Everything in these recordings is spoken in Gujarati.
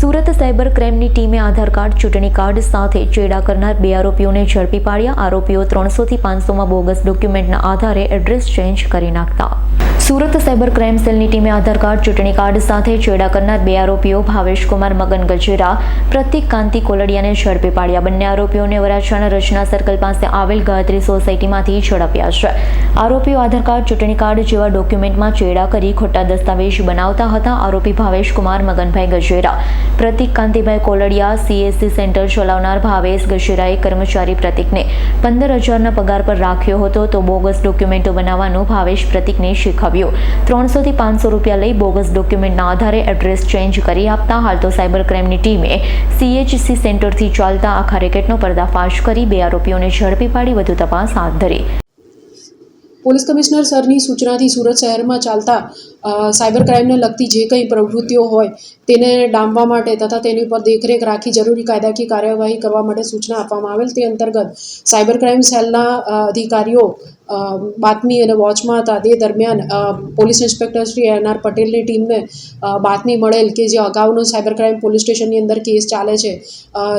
સુરત સાયબર ક્રાઇમની ટીમે આધાર કાર્ડ, ચૂંટણી કાર્ડ સાથે ચેડા કરનાર બે આરોપીઓને ઝડપી પાડ્યા. આરોપીઓ ત્રણસોથી પાંચસોમાં બોગસ ડોક્યુમેન્ટના આધારે એડ્રેસ ચેન્જ કરી નાખતા. સુરત સાયબર ક્રાઇમ સેલની ટીમે આધાર કાર્ડ, ચૂંટણી કાર્ડ સાથે ચેડા કરનાર બે આરોપીઓ ભાવેશકુમાર મગન ગજેરા, પ્રતિક કાંતિ કોલડિયાને ઝડપી પાડ્યા. બંને આરોપીઓને વરાછાના રચના સર્કલ પાસે આવેલ ગાયત્રી સોસાયટીમાંથી ઝડપ્યા છે. આરોપીઓ આધાર કાર્ડ, ચૂંટણી કાર્ડ જેવા ડોક્યુમેન્ટમાં ચેડા કરી ખોટા દસ્તાવેજ બનાવતા હતા. આરોપી ભાવેશકુમાર મગનભાઈ ગજેરા, પ્રતિક કાંતિભાઈ કોલડિયા સીએસસી સેન્ટર ચલાવનાર ભાવેશ ગજેરાએ કર્મચારી પ્રતિકને પંદર હજારના પગાર પર રાખ્યો હતો. તો બોગસ ડોક્યુમેન્ટો બનાવવાનું ભાવેશ પ્રતિકને શીખવ્યું ત્રણસોથી પાંચસો રૂપિયા લઈ બોગસ ડોક્યુમેન્ટના આધારે એડ્રેસ ચેન્જ કરી આપતા હાલ તો સાયબર ક્રાઇમની ટીમે સીએચસી સેન્ટરથી ચાલતા આખા રેકેટનો પર્દાફાશ કરી બે આરોપીઓને ઝડપી પાડી વધુ તપાસ હાથ ધરી. પોલીસ કમિશનર સરની સૂચનાથી સુરત શહેરમાં ચાલતા સાયબર ક્રાઇમને લગતી જે કંઈ પ્રવૃત્તિઓ હોય તેને ડામવા માટે તથા તેની ઉપર દેખરેખ રાખી જરૂરી કાયદાકીય કાર્યવાહી કરવા માટે સૂચના આપવામાં આવેલ. તે અંતર્ગત સાયબર ક્રાઇમ સેલના અધિકારીઓ બાતમી અને વોચમાં હતા. તે દરમિયાન police inspector Shri N R પટેલની ટીમને બાતમી મળેલ કે જે અગાઉનો સાયબર ક્રાઇમ પોલીસ સ્ટેશનની અંદર કેસ ચાલે છે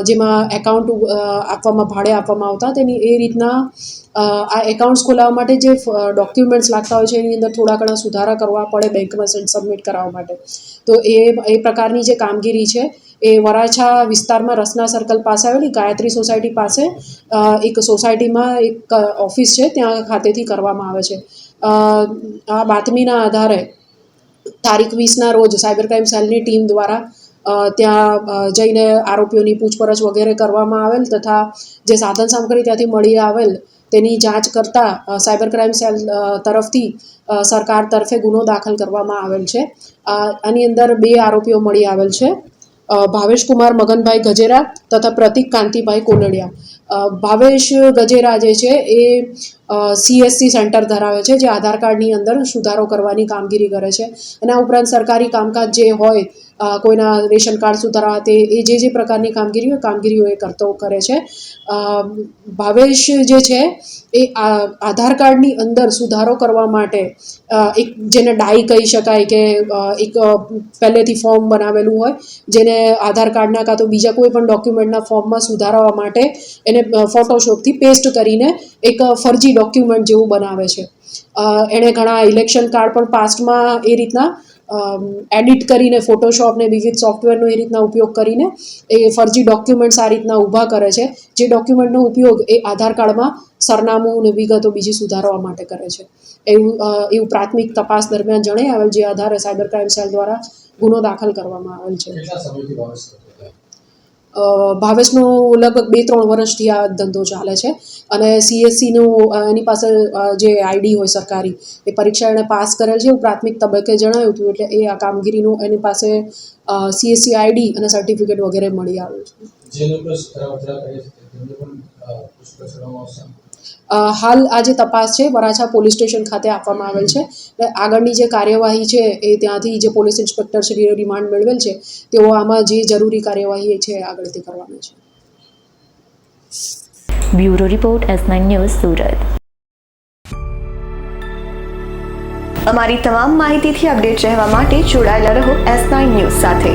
જેમાં એકાઉન્ટ આપવામાં, ભાડે આપવામાં આવતા, તેની એ રીતના આ એકાઉન્ટ્સ ખોલાવવા માટે જે ડોક્યુમેન્ટ્સ લાગતા હોય છે, એની અંદર થોડા ઘણા સુધારા કરવા પડે બેંકમાં સબમિટ કરાવવા માટે. તો એ એ પ્રકારની જે કામગીરી છે એ વરાછા વિસ્તારમાં રસના સર્કલ પાસે આવેલી ગાયત્રી સોસાયટી પાસે એક સોસાયટીમાં એક ઓફિસ છે, ત્યાં ખાતેથી કરવામાં આવે છે. આ બાતમીના આધારે તારીખ વીસના રોજ સાયબર ક્રાઇમ સેલની ટીમ દ્વારા ત્યાં જઈને આરોપીઓની પૂછપરછ વગેરે કરવામાં આવેલ તથા જે સાધન સામગ્રી ત્યાંથી મળી આવેલ તેની જાંચ કરતા સાયબર ક્રાઇમ સેલ તરફથી સરકાર તરફે ગુનો દાખલ કરવામાં આવેલ છે. આની અંદર બે આરોપીઓ મળી આવેલ છે. ભાવેશ કુમાર, મગનભાઈ ગજેરા તથા પ્રતિક કાંતિભાઈ કોલડિયા. ભાવેશ ગજેરા જે છે એ સીએસસી સેન્ટર ધરાવે છે, જે આધાર કાર્ડની અંદર સુધારો કરવાની કામગીરી કરે છે. અને આ ઉપરાંત સરકારી કામકાજ જે હોય કોઈના રેશન કાર્ડ સુધારવા તે, એ જે જે પ્રકારની કામગીરી હોય કામગીરીઓ એ કરતો, કરે છે. ભાવેશ જે છે એ આધાર કાર્ડની અંદર સુધારો કરવા માટે એક જેને ડાઈ કહી શકાય કે એક પહેલેથી ફોર્મ બનાવેલું હોય, જેને આધાર કાર્ડના કાં તો બીજા કોઈ પણ ડોક્યુમેન્ટના ફોર્મમાં સુધારવા માટે એને ફોટોશોપથી પેસ્ટ કરીને એક ફરજી ડોક્યુમેન્ટ જેવું બનાવે છે. એણે ઘણા ઇલેક્શન કાર્ડ પણ પાસ્ટમાં એ રીતના એડિટ કરીને ફોટોશોપને વિવિધ સોફ્ટવેરનો એ રીતના ઉપયોગ કરીને એ ફરજી ડોક્યુમેન્ટ્સ આ રીતના ઊભા કરે છે. જે ડોક્યુમેન્ટનો ઉપયોગ એ આધાર કાર્ડમાં સરનામું અને વિગતો બીજી સુધારવા માટે કરે છે. એવું એવું પ્રાથમિક તપાસ દરમિયાન જણાઈ આવેલ જે આધારે સાયબર ક્રાઇમ સેલ દ્વારા ગુનો દાખલ કરવામાં આવેલ છે. ભાવેશનો લગભગ બે, ત્રણ વર્ષથી આ ધંધો ચાલે છે અને સીએસસીનું એની પાસે જે આઈડી હોય સરકારી, એ પરીક્ષા એણે પાસ કરેલ છે. એવું પ્રાથમિક તબક્કે જણાવ્યું હતું એટલે એ આ કામગીરીનું એની પાસે સીએસસી આઈડી અને સર્ટિફિકેટ વગેરે મળી આવ્યું છે. છે હાલ આ જે તપાસ છે, વરાછા પોલીસ સ્ટેશન ખાતે આપવામાં આવેલ છે. એટલે આગળની જે કાર્યવાહી છે, એ ત્યાંથી જે પોલીસ ઇન્સ્પેક્ટર શ્રી રિમાન્ડ મેળવેલ છે, તેઓ આમાં જે જરૂરી કાર્યવાહી છે આગળથી કરવાની છે. Bureau report S nine news Surat. અમારી તમામ માહિતીથી અપડેટ રહેવા માટે જોડાયેલા રહો એસ નાઇન ન્યૂઝ સાથે.